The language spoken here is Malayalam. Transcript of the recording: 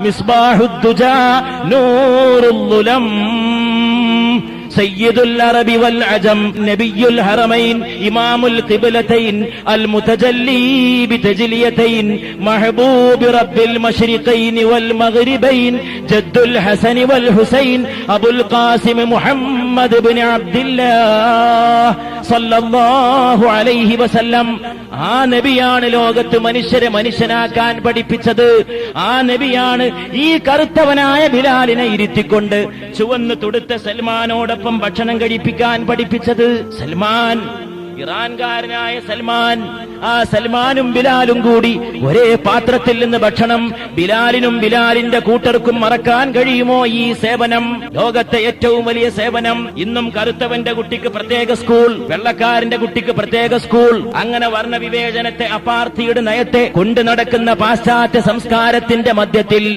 مصباح الدجى نور الظلم. سيد العرب والعجم نبي الحرمين إمام القبلتين المتجلي بتجليتين محبوب رب المشرقين والمغربين. ജദ്ദുൽ أبو القاسم محمد അബുൽ ഖാസിം മുഹമ്മദ് صلى സല്ലല്ലാഹു അലൈഹി വസല്ലം. ആ നബിയാണ് ലോകത്ത് മനുഷ്യരെ മനുഷ്യനാക്കാൻ പഠിപ്പിച്ചത്. ആ നബിയാണ് ഈ കറുത്തവനായ ബിലാലിനെ ഇരുത്തിക്കൊണ്ട് ചുവന്ന് തുടുത്ത സൽമാനോടൊപ്പം ഭക്ഷണം കഴിപ്പിക്കാൻ പഠിപ്പിച്ചത്. സൽമാൻ ഇറാൻകാരനായ സൽമാൻ ആ സൽമാനും ബിലാലും കൂടി ഒരേ പാത്രത്തിൽ നിന്ന് ഭക്ഷണം ബിലാലിനും ബിലാലിന്റെ കൂട്ടർക്കും മറക്കാൻ കഴിയുമോ ഈ സേവനം? ലോകത്തെ ഏറ്റവും വലിയ സേവനം. ഇന്നും കറുത്തവന്റെ കുട്ടിക്ക് പ്രത്യേക സ്കൂൾ വെള്ളക്കാരന്റെ കുട്ടിക്ക് പ്രത്യേക സ്കൂൾ. അങ്ങനെ വർണവിവേചനത്തെ അപാർത്ഥിയുടെ നയത്തെ കൊണ്ടു നടക്കുന്ന പാശ്ചാത്യ സംസ്കാരത്തിന്റെ മധ്യത്തിൽ